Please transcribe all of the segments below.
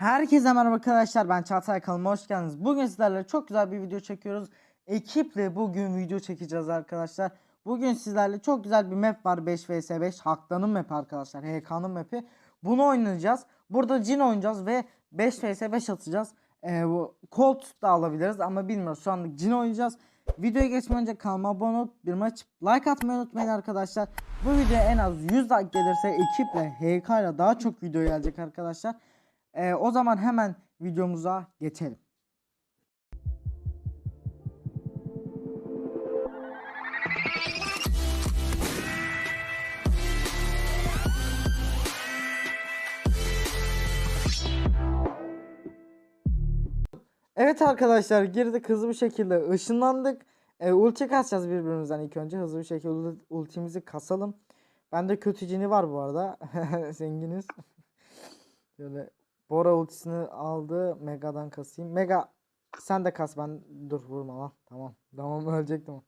Herkese merhaba arkadaşlar ben Çağatay kanalıma hoş geldiniz. Bugün sizlerle çok güzel bir video çekiyoruz. Ekiple bugün video çekeceğiz arkadaşlar. Bugün sizlerle çok güzel bir map var 5 vs 5 Haktan'ın map arkadaşlar HK'nın map'i. Bunu oynayacağız. Burada Jin oynayacağız ve 5 vs 5 atacağız. Ee, Colt da alabiliriz ama bilmiyoruz şu anlık Jin oynayacağız. Videoya geçmeden önce kanalıma abone olup bir maç like atmayı unutmayın arkadaşlar. Bu videoya en az 100 like gelirse ekiple HK ile daha çok video gelecek arkadaşlar. Ee, o zaman hemen videomuza geçelim. Evet arkadaşlar girdik hızlı bir şekilde ışınlandık. Ee, ulti kasacağız birbirimizden ilk önce hızlı bir şekilde ul- ultimizi kasalım. Bende kötü cini var bu arada. Zenginiz. Şöyle Bora ultisini aldı. Mega'dan kasayım. Mega sen de kas ben dur vurma lan. Tamam. Tamam ölecektim.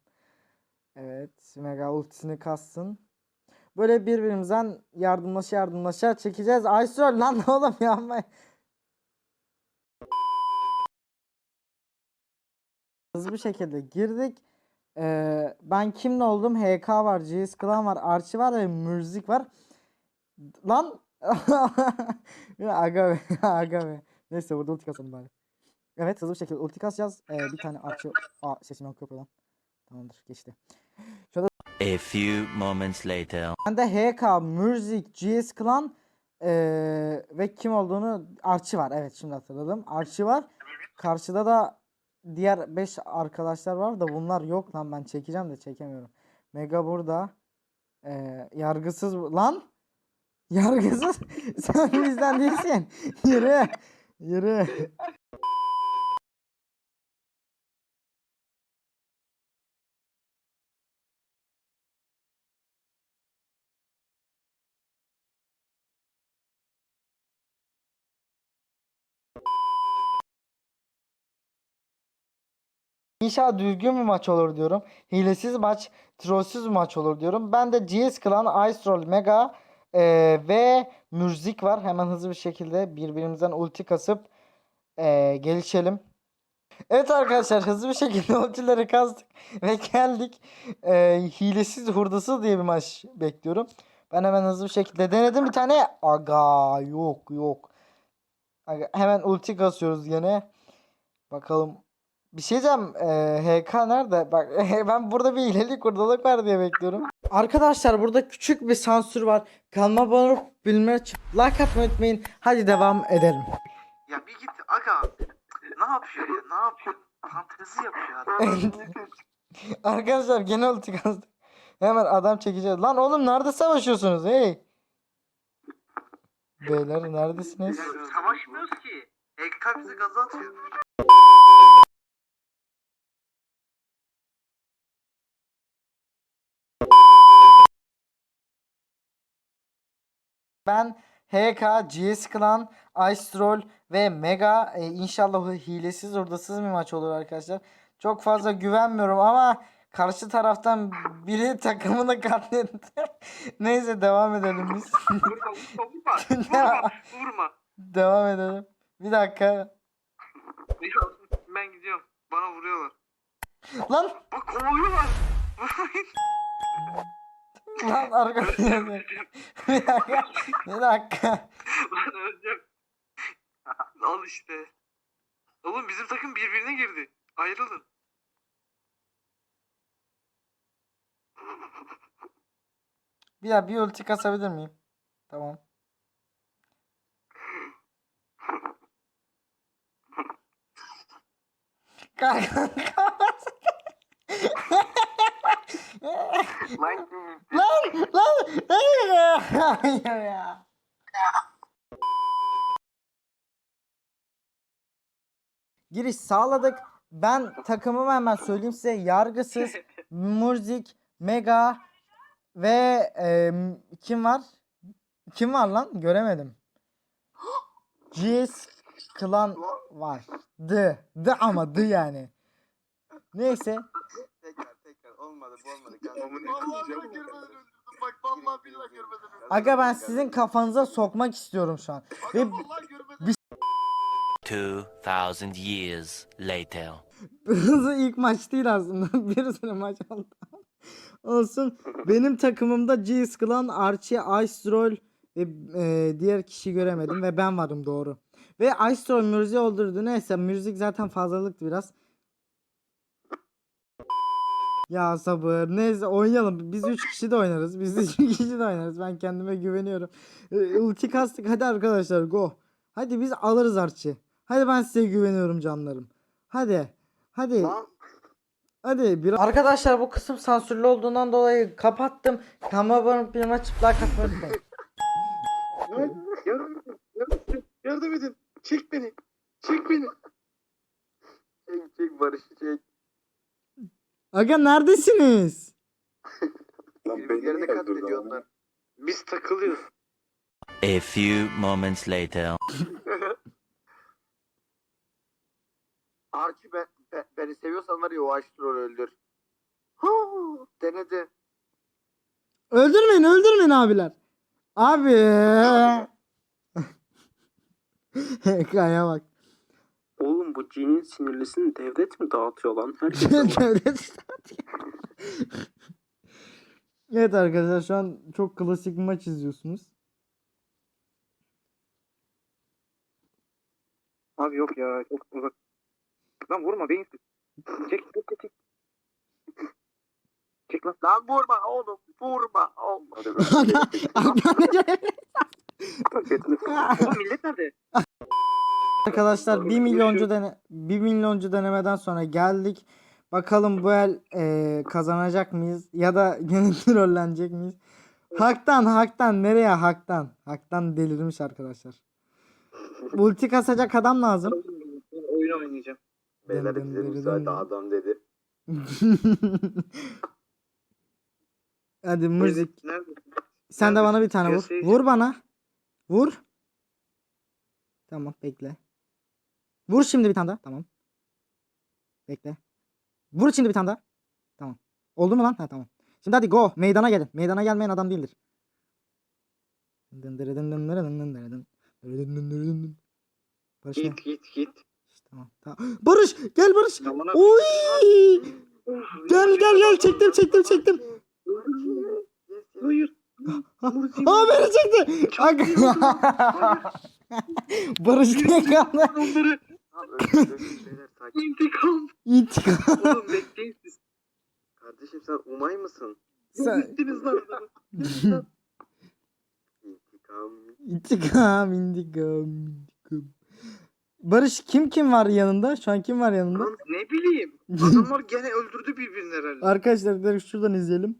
Evet. Mega ultisini kassın. Böyle birbirimizden yardımlaşa yardımlaşa çekeceğiz. Aysel lan oğlum yapma. Hızlı bir şekilde girdik. Ee, ben kimle oldum? HK var, GS Clan var, Archie var ve Müzik var. Lan aga be, aga be. Neyse burada ulti kasalım bari. Evet hızlı bir şekilde ulti kasacağız. Ee, bir tane Archie. Aa sesim yok lan. Tamamdır geçti. A few moments later. Bende HK, Müzik, GS Clan ee, ve kim olduğunu Archie var. Evet şimdi hatırladım. Archie var. Karşıda da diğer 5 arkadaşlar var da bunlar yok lan ben çekeceğim de çekemiyorum. Mega burada. Ee, yargısız lan. Yargısız. Sen bizden değilsin. Yürü. Yürü. İnşallah düzgün bir maç olur diyorum. Hilesiz maç, trollsüz maç olur diyorum. Ben de GS Clan, Ice Troll, Mega eee, ve Müzik var. Hemen hızlı bir şekilde birbirimizden ulti kasıp eee, gelişelim. Evet arkadaşlar hızlı bir şekilde ultileri kastık ve geldik. Eee, hilesiz hurdasız diye bir maç bekliyorum. Ben hemen hızlı bir şekilde denedim bir tane. Aga yok yok. Aga, hemen ulti kasıyoruz gene. Bakalım bir şey diyeceğim. eee, HK nerede? Bak ben burada bir iyilik kurdalık var diye bekliyorum. Arkadaşlar burada küçük bir sansür var. Kanalıma abone olup bilmeyi açıp like atmayı unutmayın. Hadi devam edelim. Ya bir git aga. Ne yapıyor ya? Ne yapıyor? Fantezi yapıyor adam. Arkadaşlar gene ulti kazdık. Hemen adam çekeceğiz. Lan oğlum nerede savaşıyorsunuz hey? Beyler neredesiniz? Ya Savaşmıyoruz ki. EK bizi gaza atıyor. Ben HK, GS Clan, Ice Troll ve Mega e, inşallah hilesiz ordasız bir maç olur arkadaşlar. Çok fazla güvenmiyorum ama karşı taraftan biri takımını katletti. Neyse devam edelim biz. Vurma vurma vurma. Devam edelim. Bir dakika. Ben gidiyorum. Bana vuruyorlar. Lan Bak kovalıyorlar. Lan arkadaşlar. bir dakika. Bir dakika. Lan öleceğim. Al işte. Oğlum bizim takım birbirine girdi. Ayrılın. Bir daha bir ulti kasabilir miyim? Tamam. Kanka. Lan lan lan hayır ya. Giriş sağladık. Ben takımımı hemen söyleyeyim size. Yargısız, Murzik, Mega ve e, kim var? Kim var lan? Göremedim. GS Klan var. D. D ama D yani. Neyse. Tekrar tekrar olmadı bu olmadı. Görmeden öldürdüm bak vallahi billahi öldürdüm. Aga ben sizin kafanıza sokmak istiyorum şu an. Ve vallahi görmeden bir- 2,000 years later. Hızlı ilk maç değil aslında. Bir sürü maç oldu. Olsun. Benim takımımda G Clan, Archie, Ice Troll ve e, diğer kişi göremedim ve ben varım doğru. Ve Ice Troll Mürzi öldürdü. Neyse müzik zaten fazlalıktı biraz. Ya sabır. Neyse oynayalım. Biz 3 kişi de oynarız. Biz 3 kişi de oynarız. Ben kendime güveniyorum. E, Ulti kastık. Hadi arkadaşlar go. Hadi biz alırız Archie. Hadi ben size güveniyorum canlarım. Hadi. Hadi. Lan. Hadi bir Arkadaşlar bu kısım sansürlü olduğundan dolayı kapattım. Kanalıma bir maç çıplak atmayı. Yardım edin. Yardım edin. Çek beni. Çek beni. Çek çek Barış'ı çek. Aga neredesiniz? Birbirlerini katlediyorlar. Biz takılıyoruz. A few moments later. Arki ben, ben- beni seviyorsan var ya o Aştrol öldür. Ha, denedi. Öldürmeyin öldürmeyin abiler. Abi. Kaya bak. Oğlum bu cinin sinirlisini devlet mi dağıtıyor lan? Herkes Devlet evet arkadaşlar şu an çok klasik bir maç izliyorsunuz. Abi yok ya çok uzak. Lan vurma beyinsiz. Çek çek çek. çek. Çek lan. Lan vurma oğlum. Vurma. Olmadı. Oğlum millet nerede? Arkadaşlar 1 milyoncu dene 1 milyoncu denemeden sonra geldik. Bakalım bu el eee, kazanacak mıyız ya da yine trollenecek miyiz? Haktan haktan nereye haktan? Haktan delirmiş arkadaşlar. Ulti kasacak adam lazım. Oyun oynayacağım. Beyler bize müsaade adam dedi. Hadi müzik. Nerede? Sen de Nerede? bana bir tane vur. Vur bana. Vur. Tamam bekle. Vur şimdi bir tane daha. Tamam. Bekle. Vur şimdi bir tane daha. Tamam. Oldu mu lan? Ha tamam. Şimdi hadi go. Meydana gelin. Meydana gelmeyen adam değildir. Barış ne? Git git git. İşte tamam. tamam. Barış gel Barış. Abi. Oy! Gel gel gel çektim çektim çektim. Hayır. Aa beni çekti. Barış niye kaldı? İntikam. İntikam. Oğlum bekleyin siz. Kardeşim sen umay mısın? Sen... Bittiniz lan adamı. İntikam. İntikam, intikam, intikam. Barış kim kim var yanında? Şu an kim var yanında? Lan ne bileyim. Adamlar gene öldürdü birbirini herhalde. Arkadaşlar direkt şuradan izleyelim.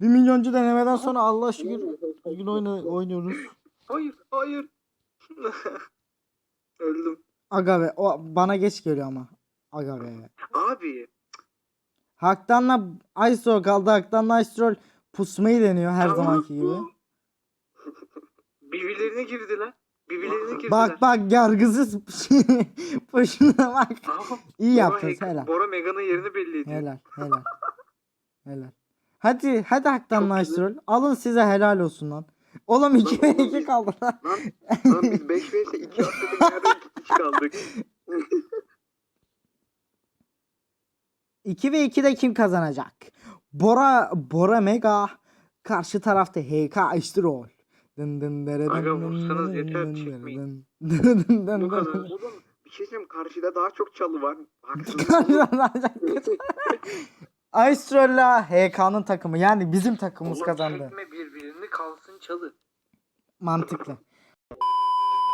Bir milyoncu denemeden sonra Allah şükür bugün oyna, oynuyoruz. Hayır hayır. Öldüm. Aga be o bana geç geliyor ama. Aga be. Abi. Haktan'la Ice kaldı. Haktan'la Ice pusmayı deniyor her tamam. zamanki gibi. Birbirlerine girdiler. Birbirlerine girdiler. Bak bak yargısız boşuna bak. Aa, İyi Bora Hack- helal. Bora Mega'nın yerini belli ediyor. Helal helal. Helal. Hadi hadi Haktan'la Ice Troll. Alın size helal olsun lan. Oğlum 2 ve 2 kaldı lan. Lan, lan biz 5 vs 2 atladık nereden 2 kişi kaldık? 2 ve 2'de kim kazanacak? Bora Bora Mega karşı tarafta HK Astrol. Dın dın dere Aga dın dın vursanız yeter, çıkmayın. dın dın dın Bu kadar. Oğlum bir şey diyeyim karşıda daha çok çalı var. Haksızlık. Astrol'la HK'nın takımı yani bizim takımımız Oğlum kazandı. çekme birbirini kalsın çalı. Mantıklı.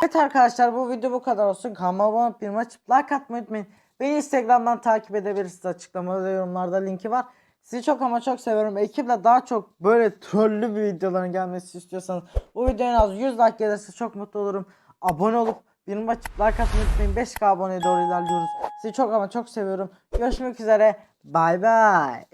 Evet arkadaşlar bu video bu kadar olsun. Kanalıma abone olup bir maç like atmayı unutmayın. Beni Instagram'dan takip edebilirsiniz. Açıklamada yorumlarda linki var. Sizi çok ama çok seviyorum. Ekiple daha çok böyle trollü bir videoların gelmesi istiyorsanız bu videoya en az 100 like gelirse çok mutlu olurum. Abone olup bir maç like atmayı unutmayın. 5k aboneye doğru ilerliyoruz. Sizi çok ama çok seviyorum. Görüşmek üzere. Bay bay.